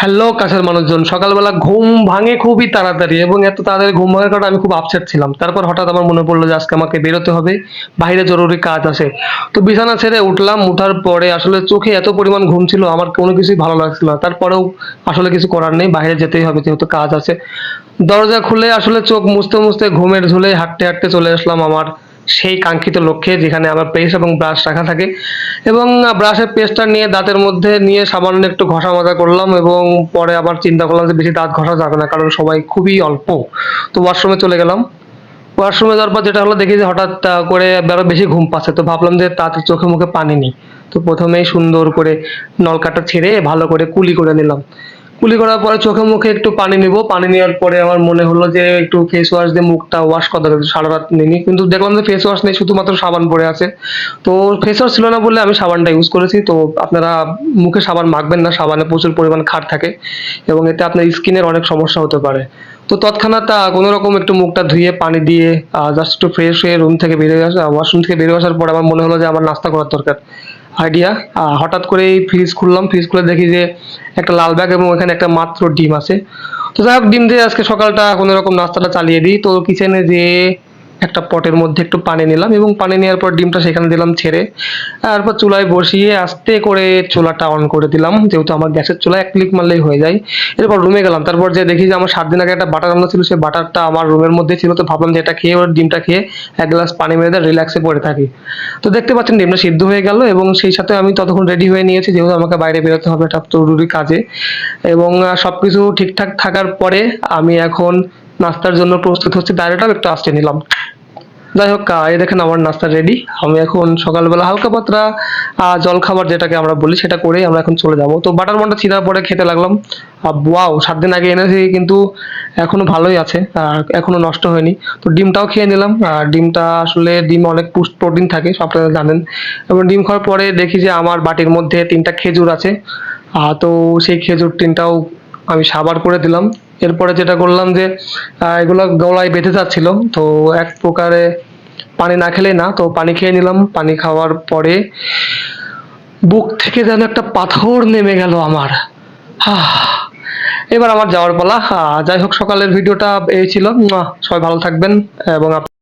Hello কাছের মানুষজন, সকালবেলা ঘুম ভাঙে খুবই তাড়াতাড়ি এবং এত তাড়াতাড়ি ঘুম ভাঙার কারণে আমি খুব আপসেট ছিলাম। তারপর হঠাৎ আমার মনে পড়ল যে আজকে আমাকে বেরোতে হবে, বাইরে জরুরি কাজ আছে। তো বিছানা ছেড়ে উঠলাম, উঠার পরে আসলে চোখে এত পরিমাণ ঘুম ছিল, আমার কোনো কিছুই ভালো লাগছিল না। তারপরেও আসলে কিছু করার নেই, বাইরে যেতেই হবে যেহেতু কাজ আছে। দরজা খুলে আসলে চোখ মুছতে মুছতে ঘুমের ঝুলে হাঁটতে হাঁটতে চলে আসলাম আমার সেই কাঙ্ক্ষিত লক্ষ্যে যেখানে আমার পেস্ট এবং ব্রাশ রাখা থাকে। এবং ব্রাশের পেস্টটা নিয়ে দাঁতের মধ্যে নিয়ে সামান্য একটু ঘষা মাজা করলাম এবং পরে আবার চিন্তা করলাম যে বেশি দাঁত ঘষা যাবে না, কারণ সবাই খুবই অল্প। তো ওয়াশরুমে চলে গেলাম। ওয়াশরুমে যাওয়ার পর যেটা হলো দেখি যে হঠাৎ করে আরও বেশি ঘুম পাচ্ছে। তো ভাবলাম যে তাতে চোখে মুখে পানি নেই। তো প্রথমেই সুন্দর করে নলকাটা ছেড়ে ভালো করে কুলি করে নিলাম। কুলি করার পরে চোখে মুখে একটু পানি নিব। পানি নেওয়ার পরে আমার মনে হলো যে একটু ফেস ওয়াশ দিয়ে মুখটা ওয়াশ করা হবে সারা রাত নিনি কিন্তু দেখলাম যে ফেস ওয়াশ নেই, শুধুমাত্র সাবান পড়ে আছে। তো ফেস ওয়াশ ছিল না বলে আমি সাবানটা ইউজ করেছি। তো আপনারা মুখে সাবান মাখবেন না, সাবানে প্রচুর পরিমাণ খাট থাকে এবং এতে আপনার স্কিনের অনেক সমস্যা হতে পারে। তো তৎক্ষণাৎ কোনো রকম একটু মুখটা ধুয়ে, পানি দিয়ে জাস্ট একটু ফ্রেশ হয়ে রুম থেকে বেরিয়ে আসা ওয়াশরুম থেকে বেরিয়ে আসার পর আমার মনে হলো যে আমার নাস্তা করার দরকার। আইডিয়া হঠাৎ করে ফ্রিজ খুললাম। ফ্রিজ খুলে দেখি যে একটা লাল ব্যাগ এবং এখানে একটা মাত্র ডিম আছে। তো যাই হোক, ডিম দিয়ে আজকে সকালটা কোনো রকম নাস্তাটা চালিয়ে দিই। তো কিচেনে যেয়ে একটা পটের মধ্যে একটু পানি নিলাম এবং পানি নেওয়ার পর ডিমটা সেখানে দিলাম ছেড়ে। তারপর চুলায় বসিয়ে আস্তে করে চুলাটা অন করে দিলাম। যেহেতু আমার গ্যাসের চুলায় এক ক্লিক মারলেই হয়ে যায়। এরপর রুমে গেলাম। তারপর যে দেখি যে আমার সাত দিন আগে একটা বাটার রান্না ছিল সেই বাটারটা আমার রুমের মধ্যে ছিল। তো ভাবলাম যে এটা খেয়ে ওর ডিমটা খেয়ে এক গ্লাস পানি মেরে দিয়ে রিল্যাক্সে পড়ে থাকি। তো দেখতে পাচ্ছেন ডিমটা সিদ্ধ হয়ে গেল এবং সেই সাথে আমি ততক্ষণ রেডি হয়ে নিয়েছি। যেহেতু আমাকে বাইরে বেরোতে হবে একটা জরুরি কাজে। এবং আহ, সবকিছু ঠিকঠাক থাকার পরে আমি এখন নাস্তার জন্য প্রস্তুত হচ্ছি। ডাইরেক্ট একটু আসতে নিলাম। যাই হোক এই দেখেন আমার নাস্তা রেডি আমি এখন সকালবেলা হালকা পাতলা জল খাবার যেটাকে আমরা বলি, সেটা করেই আমরা এখন চলে যাব। তো বাটার মনটা চিরা পরে খেতে লাগলাম। ওয়াও সাত দিন আগে এনেছি, কিন্তু এখনও ভালোই আছে আর এখনও নষ্ট হয়নি। তো ডিমটাও খেয়ে নিলাম। আর ডিমটা আসলে ডিম অনেক পুষ্ট প্রোটিন থাকে আপনারা জানেন। এবং ডিম খাওয়ার পরে দেখি যে আমার বাটির মধ্যে তিনটা খেজুর আছে। তো সেই খেজুর তিনটাও আমি সাবার করে দিলাম। এরপরে যেটা করলাম যে এগুলো গলায় বেঁধে যাচ্ছিল। তো এক প্রকারে পানি না খেলে না, তো পানি খেয়ে নিলাম। পানি খাওয়ার পরে বুক থেকে যেন একটা পাথর নেমে গেল আমার। এবার আমার যাওয়ার পালা। যাই হোক, সকালের ভিডিওটা এই ছিল। সবাই ভালো থাকবেন এবং